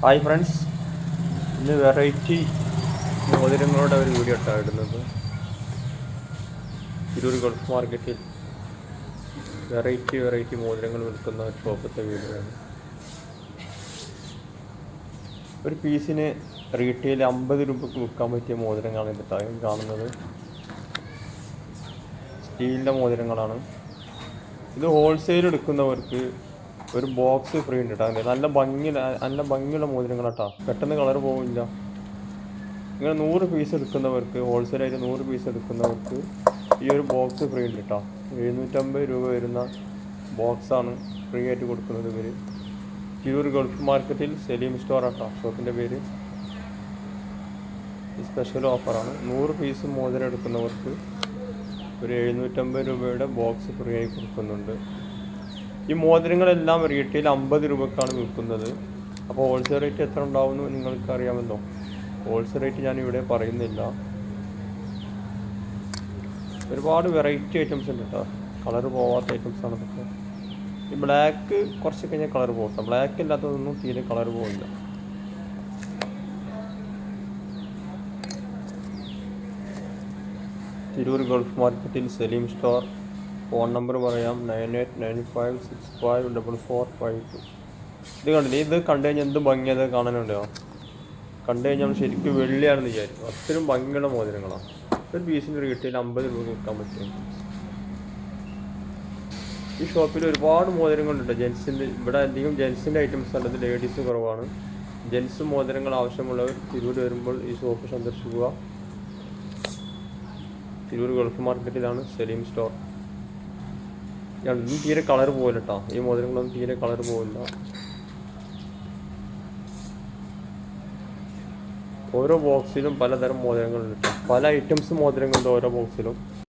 Hi friends ഇന്ന് variety മോതിരങ്ങളുടെ ഒരു വീഡിയോ ഇട്ടായിരുന്നത് തിരൂർ ഗൾഫ് മാർക്കറ്റിൽ വെറൈറ്റി വെറൈറ്റി മോതിരങ്ങൾ വിൽക്കുന്ന ഷോപ്പത്തെ വീഡിയോയാണ് ഒരു പീസിന് റീറ്റെയിൽ അമ്പത് രൂപക്ക് വിൽക്കാൻ പറ്റിയ മോതിരങ്ങളാണ് ഇതിന്റെ താഴെ കാണുന്നത്. സ്റ്റീലിന്റെ മോതിരങ്ങളാണ്. ഇത് ഹോൾസെയിൽ എടുക്കുന്നവർക്ക് ഒരു ബോക്സ് ഫ്രീ ഉണ്ട് കേട്ടോ നല്ല ഭംഗി നല്ല ഭംഗിയുള്ള മോതിരങ്ങളാട്ടോ പെട്ടെന്ന് കളർ പോവില്ല. ഇങ്ങനെ നൂറ് പീസ് എടുക്കുന്നവർക്ക് ഹോൾസെയിലായിട്ട് നൂറ് പീസ് എടുക്കുന്നവർക്ക് ഈ ഒരു ബോക്സ് ഫ്രീ ഉണ്ട് കേട്ടോ എഴുന്നൂറ്റമ്പത് രൂപ വരുന്ന ബോക്സാണ് ഫ്രീ ആയിട്ട് കൊടുക്കുന്നത് ഇവർ തിരൂർ ഗൾഫ് മാർക്കറ്റിൽ സെലീം സ്റ്റോർ ആട്ടോ ഷോപ്പിന്റെ പേര്. സ്പെഷ്യൽ ഓഫറാണ് നൂറ് പീസ് മോതിരം എടുക്കുന്നവർക്ക് ഒരു എഴുന്നൂറ്റമ്പത് രൂപയുടെ ബോക്സ് ഫ്രീ ആയി കൊടുക്കുന്നുണ്ട്. ഈ മോതിരങ്ങളെല്ലാം റീറ്റെയിൽ അമ്പത് രൂപക്കാണ് വിൽക്കുന്നത്. അപ്പോൾ ഹോൾസെയിൽ റേറ്റ് എത്ര ഉണ്ടാവുമെന്ന് നിങ്ങൾക്ക് അറിയാമല്ലോ. ഹോൾസെയിൽ റേറ്റ് ഞാൻ ഇവിടെ പറയുന്നില്ല. ഒരുപാട് വെറൈറ്റി ഐറ്റംസ് ഉണ്ട് കേട്ടോ കളർ പോവാത്ത ഐറ്റംസ് ആണ് ഇതൊക്കെ ഈ ബ്ലാക്ക് കുറച്ച് കഴിഞ്ഞാൽ കളർ പോകട്ടെ ബ്ലാക്ക് ഇല്ലാത്തതൊന്നും തീരെ കളർ പോകില്ല തിരൂർ ഗൾഫ് മാർക്കറ്റിൽ സലീം സ്റ്റോർ ഫോൺ നമ്പർ പറയാം. Nine eight nine five six five double four five two. ഇത് കണ്ടില്ലേ? ഇത് കണ്ടു കഴിഞ്ഞാൽ എന്ത് ഭംഗിയത് കാണാനുണ്ടോ? കണ്ടു കഴിഞ്ഞാൽ ശരിക്കും വെള്ളിയാണെന്ന് വിചാരിക്കും. അത്രയും ഭംഗിയുള്ള മോതിരങ്ങളാണ് ഒരു പീസിന്റെ കിട്ടിയാൽ അമ്പത് രൂപ വിൽക്കാൻ പറ്റും. ഈ ഷോപ്പിൽ ഒരുപാട് മോതിരങ്ങളുണ്ട്. ജെൻസിന്റെ ഇവിടെ അധികം ജെൻസിന്റെ ഐറ്റംസ് അല്ലത് ലേഡീസ് കുറവാണ്. ജെൻസ് മോതിരങ്ങൾ ആവശ്യമുള്ളവർ തിരൂർ വരുമ്പോൾ ഈ ഷോപ്പ് സന്ദർശിക്കുക. തിരൂർ ഗൾഫ് മാർക്കറ്റിലാണ് സലീം സ്റ്റോർ ഇതൊന്നും തീരെ കളർ പോകില്ല കേട്ടോ ഈ മോതിരങ്ങളൊന്നും തീരെ കളർ പോകില്ല ഓരോ ബോക്സിലും പലതരം മോതിരങ്ങളുണ്ട്. പല ഐറ്റംസ് മോതിരങ്ങളുണ്ട് ഓരോ ബോക്സിലും